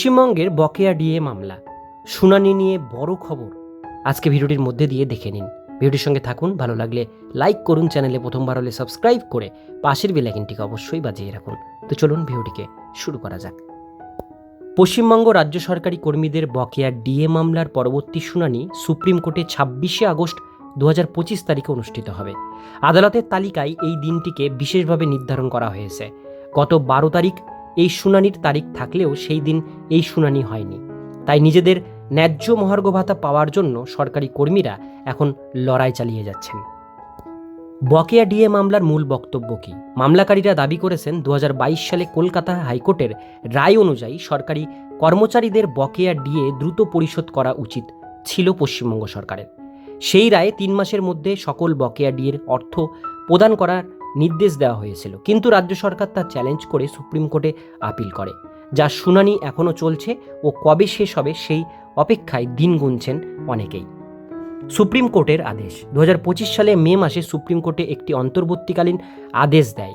পশ্চিমবঙ্গের বকেয়া ডিএ মামলা। শুনানি নিয়ে বড় খবর। আজকে ভিডিওটির মধ্যে দিয়ে দেখে নিন। ভিডিওটির সঙ্গে থাকুন, ভালো লাগলে লাইক করুন, চ্যানেলে প্রথমবার হলে সাবস্ক্রাইব করে পাশের বেলাইকিনটিকে অবশ্যই বাজিয়ে রাখুন। তো চলুন ভিডিওটিকে শুরু করা যাক। পশ্চিমবঙ্গ রাজ্য সরকারি কর্মীদের বকেয়া ডিএ মামলার পরবর্তী শুনানি সুপ্রিম কোর্টে ছাব্বিশে আগস্ট দু পঁচিশ তারিখে অনুষ্ঠিত হবে। আদালতের তালিকায় এই দিনটিকে বিশেষভাবে নির্ধারণ করা হয়েছে। গত বারো তারিখ এই শুনানির তারিখ থাকলেও সেই দিন এই শুনানি হয়নি। তাই নিজেদের ন্যায্য মহার্ঘ ভাতা পাওয়ার জন্য সরকারি কর্মীরা এখন লড়াই চালিয়ে যাচ্ছেন। বকেয়া ডিএ মামলার মূল বক্তব্য কী? মামলাকারীরা দাবি করেছেন দু হাজার বাইশ সালে কলকাতা হাইকোর্টের রায় অনুযায়ী সরকারি কর্মচারীদের বকেয়া ডিএ দ্রুত পরিশোধ করা উচিত ছিল পশ্চিমবঙ্গ সরকারের। সেই রায়ে তিন মাসের মধ্যে সকল বকেয়া ডিএর অর্থ প্রদান করার নির্দেশ দেওয়া হয়েছিল। কিন্তু রাজ্য সরকার তা চ্যালেঞ্জ করে সুপ্রিম কোর্টে আপিল করে যার শুনানি এখনও চলছে ও কবে শেষ হবে সেই অপেক্ষায় দিন গুনছেন অনেকেই। সুপ্রিম কোর্টের আদেশ দু হাজার পঁচিশ সালে মে মাসে সুপ্রিম কোর্টে একটি অন্তর্বর্তীকালীন আদেশ দেয়।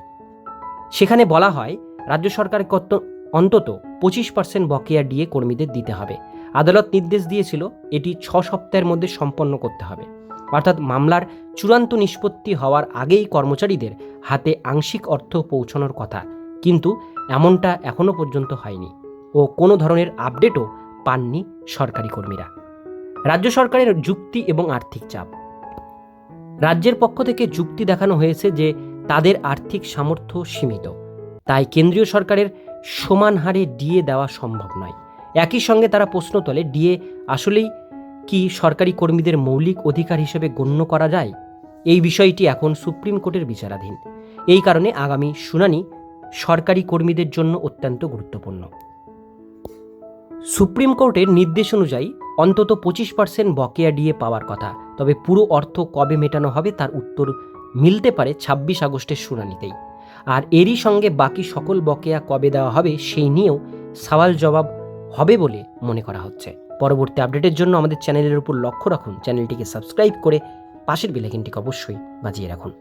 সেখানে বলা হয়, রাজ্য সরকার কত, অন্তত পঁচিশ পার্সেন্ট বকেয়া ডিএ কর্মীদের দিতে হবে। আদালত নির্দেশ দিয়েছিল, এটি ছ সপ্তাহের মধ্যে সম্পন্ন করতে হবে। অর্থাৎ মামলার চূড়ান্ত নিষ্পত্তি হওয়ার আগেই কর্মচারীদের হাতে আংশিক অর্থ পৌঁছানোর কথা। কিন্তু এমনটা এখনও পর্যন্ত হয়নি ও কোনো ধরনের আপডেটও পাননি সরকারি কর্মীরা। রাজ্য সরকারের যুক্তি এবং আর্থিক চাপ। রাজ্যের পক্ষ থেকে যুক্তি দেখানো হয়েছে যে তাদের আর্থিক সামর্থ্য সীমিত। তাই কেন্দ্রীয় সরকারের সমান হারে ডিএ দেওয়া সম্ভব নয়। একই সঙ্গে তারা প্রশ্ন তোলে, ডিএ আসলেই কি সরকারি কর্মীদের মৌলিক অধিকার হিসেবে গণ্য করা যায়? এই বিষয়টি এখন সুপ্রিম কোর্টের বিচারাধীন। এই কারণে আগামী শুনানি সরকারি কর্মীদের জন্য অত্যন্ত গুরুত্বপূর্ণ। সুপ্রিম কোর্টের নির্দেশ অনুযায়ী অন্তত পঁচিশ পার্সেন্ট বকেয়া ডিএ পাওয়ার কথা, তবে পুরো অর্থ কবে মেটানো হবে তার উত্তর মিলতে পারে ছাব্বিশ আগস্টের শুনানিতেই। আর এরই সঙ্গে বাকি সকল বকেয়া কবে দেওয়া হবে সেই নিয়েও সওয়াল জবাব হবে বলে মনে করা হচ্ছে। পরবর্তী আপডেটের জন্য আমাদের চ্যানেলের উপর লক্ষ্য রাখুন, চ্যানেলটিকে সাবস্ক্রাইব করে পাশের বেলাইকিনটিকে অবশ্যই বাজিয়ে রাখুন।